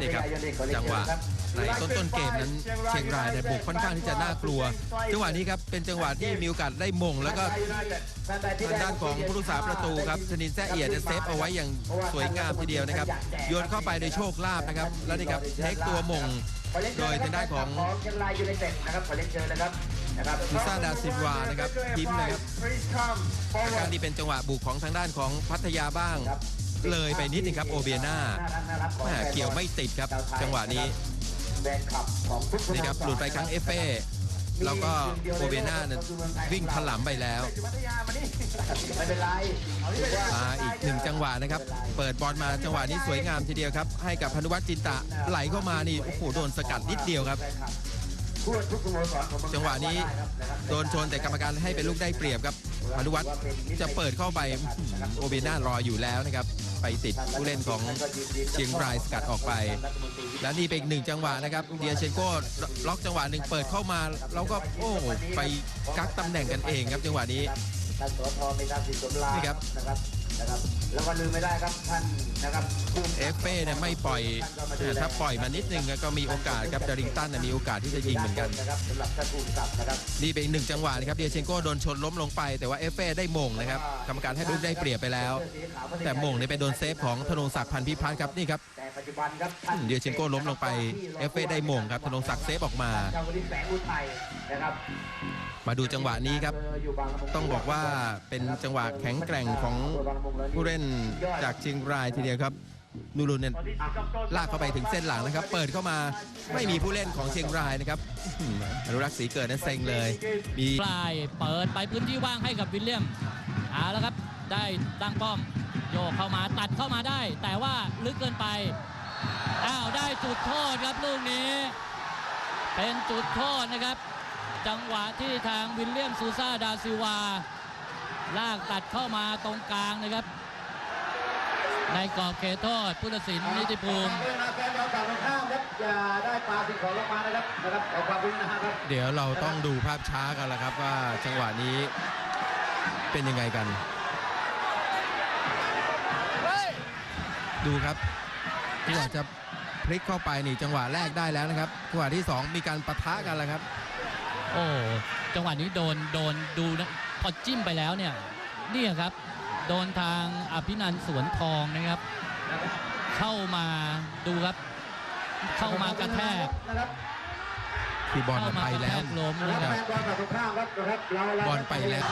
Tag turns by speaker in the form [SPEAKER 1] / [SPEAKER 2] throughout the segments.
[SPEAKER 1] นี่ครับจังหวะในต้นต้นๆเกมนั้นเชียงรายในยบุกค่อนข้างที่จะน่ากลัว จังหวะนี้ครับเป็นจังหวะที่มีโอกาสได้มง แล้วก็ทางด้านของผู้รักษาประตูครับชนินแซ่เอียดเนี่ยเซฟเอาไว้อย่างสวยงามทีเดียวนะครับโยนเข้าไปโดยโชคลาภนะครับ แล้วนี่ครับเทคตัวมงโดยทางด้านของ
[SPEAKER 2] เชียงรายยูไนเต็ดนะครับขอเรียนเชิญนะครับนะครับ
[SPEAKER 1] ซูซ่าดาซิลวานะครับพิมพ์นะครับครั้งนี้เป็นจังหวะบุกของทางด้านของพัทยาบ้าง เลยไปนิดนึงครับโอเบียนาแม่เกี่ยวไม่ติดครับ จังหวะนี้
[SPEAKER 2] นี่ครั
[SPEAKER 1] บหลุดไปครั้งเอฟเอแล้วก็โอเบียนาเนี่ยวิ่งถลำไปแล้ว
[SPEAKER 2] มานี่ไม่เป็นไรอ่า
[SPEAKER 1] อีกหนึ่งจังหวะนะครับ เปิดบอลมาจังหวะนี้สวยงามทีเดียวครับ ให้กับพนุวัฒน์จินตะไหลเข้ามานี่โอ้โหโดนสกัดนิดเดียวครับจังหวะนี้โดนชนแต่กรรมการให้เป็นลูกได้เปรียบครับพนุวัฒน์จะเปิดเข้าไปโอเบียนารออยู่แล้วนะครับ ไปติดผู้เล่นของเชียงรายสกัดออกไป และนี่เป็นอีกหนึ่งจังหวะนะครับเดียเชนโก้ล็อกจังหวะหนึ่งเปิดเข้ามาแล้วก็โอ้โหไปกักตำแหน่งกันเองครับจังหวะนี้
[SPEAKER 2] นี่
[SPEAKER 1] ครับ
[SPEAKER 2] นะครับนะครับ แล้วก็ลืมไม่ได้ครับท่านนะครับผู้
[SPEAKER 1] เอฟเฟ่เนี่ยไม่ปล่อยแต่ถ้าปล่อยมานิดนึงก็มีโอกาสครับดาริงตันเนี่ยมีโอกาสที่จะยิงเหมือนกัน
[SPEAKER 2] นะครับสำหรับท่านผู้กำกับนะครับ
[SPEAKER 1] นี่เป็นอีกหนึ่งจังหวะนะครับเดียเชนโก้โดนชนล้มลงไปแต่ว่าเอฟเฟ่ได้มงนะครับกรรมการให้ลูกได้เปรียบไปแล้ว แต่มงเนี่ยไปโดนเซฟของธนงศักดิ์พันธ์พิพัฒน์ครับนี่ครับ
[SPEAKER 2] แต่ปัจจุบันครับท่าน
[SPEAKER 1] เดียเชนโก้ล้มลงไปเอฟเฟ่ได้มงครับธนงศักดิ์เซฟออกมา
[SPEAKER 2] ชาวลิแสงอุทัยนะครับ
[SPEAKER 1] มาดูจังหวะนี้ครับ
[SPEAKER 2] ยู่บางละมุ
[SPEAKER 1] ต้องบอกว่าเป็นจังหวะแข็งแกร่งของผู้เล่นจากเชียงรายทีเดียวครับนูรุนเนี่ยลากเข้าไปถึงเส้นหลังนะครับ เปิดเข้ามาไม่มีผู้เล่นของเชียงรายนะครับอื้อหืออนุรักษ์ศรีเกิดนั้นเซ็งเลย มี
[SPEAKER 3] ปลายเปิดไปพื้นที่ว่างให้กับวิลเลียมเอาแล้วครับ ได้ตั้งป้อมโยกเข้ามาตัดเข้ามาได้ แต่ว่าลึกเกินไปอ้าวได้จุดโทษครับลูกนี้ เป็นจุดโทษนะครับ จังหวะที่ทางวิลเลียมซูซาดาซิวา ลากตัดเข้ามาตรงกลางนะครับ ในกรอบเขตโทษผู้ตัดสินนิติภูมิ
[SPEAKER 2] เดี๋
[SPEAKER 1] ยวเราต้องดูภาพช้ากันล้วครับว่าจังหวะนี้เป็นยังไงกัน ดูครับจังหวะจะพลิกเข้าไปนี่จังหวะแรกได้แล้วนะครับจังหวะที่สองมีการปะทะกันแล้วครับ
[SPEAKER 3] โอ้จังหวะนี้โดนโดนดูนะพอจิ้มไปแล้วเนี่ยเนี่ยครับ โดนทางอภินันท์สวนทองนะครับ เข้ามาดูครับ เข้ามากระแทก
[SPEAKER 2] นะครับ
[SPEAKER 1] คือบอล
[SPEAKER 3] เข้า
[SPEAKER 1] มัน
[SPEAKER 3] มา
[SPEAKER 1] ไป
[SPEAKER 3] กระแท
[SPEAKER 1] แล้ว
[SPEAKER 3] กล้ม
[SPEAKER 2] แล้
[SPEAKER 3] นะ
[SPEAKER 2] ว
[SPEAKER 3] ครับ
[SPEAKER 2] แฟนบอลฝั่งตรงข้ามครับนะครับเราเรา
[SPEAKER 1] บอลไปแล้ว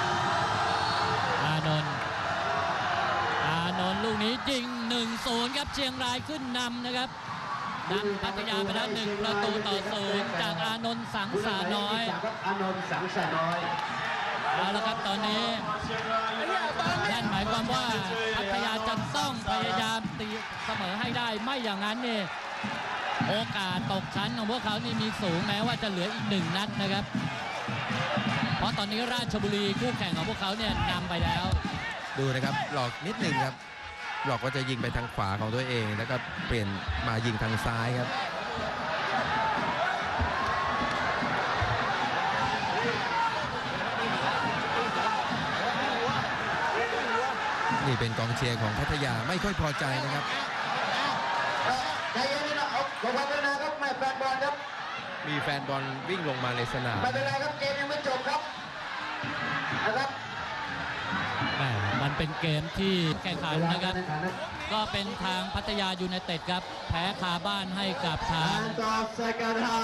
[SPEAKER 3] อานนท์อานนท์ลูกนี้ยิง1-0ครับเชียงรายขึ้นนำนะครับ นำพัทยาไปแล้วหนึ่งประตูต่อศูนย์จากอานนท์สังสาน้อย
[SPEAKER 2] จากครับอานนท์สังสาน้อย
[SPEAKER 3] เอาละครับตอนนี้นั่นหมายความว่าพัทยาจะต้องพยายามตีเสมอให้ได้ไม่อย่างนั้นนี่โอกาสตกชั้นของพวกเขานี่มีสูงแม้ว่าจะเหลืออีกหนึ่งนัดนะครับ เพราะตอนนี้ราชบุรีคู่แข่งของพวกเขาเนี่ยนำไปแล้ว
[SPEAKER 1] ดูนะครับหลอกนิดนึงครับ หลอกว่าจะยิงไปทางขวาของตัวเอง แล้วก็เปลี่ยนมายิงทางซ้ายครับนี่เป็นกองเชียร์ของพัทยาไม่ค่อยพอใจนะครับ
[SPEAKER 2] ใจเย็นๆนะเอาขอความกรุณาครับแม่แฟนบอลครับ
[SPEAKER 1] มีแฟนบอลวิ่งลงมาในสนาม
[SPEAKER 2] ไม่เป็นไรครับเกมยังไม่จบครับนะครับ
[SPEAKER 3] แหม่มัน เป็นเกมที่แข่งขันนะครับ ก็เป็นทางพัทยายูไนเต็ดครับ แพ้คาบ้านให้กับทาง
[SPEAKER 2] การตอบสกันฮา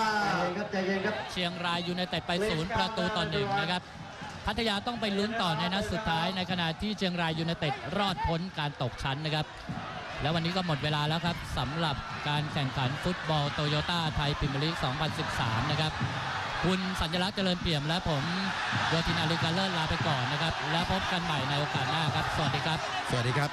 [SPEAKER 2] ครับใจเย็นครับ
[SPEAKER 3] เชียงรายยูไนเต็ดไปศูนย์ประตูต่อหนึ่งนะครับ พัทยาต้องไปลุ้นต่อในนัดสุดท้ายในขณะที่เชียงรายยูไนเต็ดรอดพ้นการตกชั้นนะครับ แล้ววันนี้ก็หมดเวลาแล้วครับสำหรับการแข่งขันฟุตบอลโตโยต้าไทยพรีเมียร์ลีก 2013 นะครับ คุณสัญลักษณ์เจริญเปี่ยมและผมโยธินอาริกาเลอร์ลาไปก่อนนะครับ แล้วพบกันใหม่ในโอกาสหน้าครับ สวัสดีครับ
[SPEAKER 1] สวัสดีครับ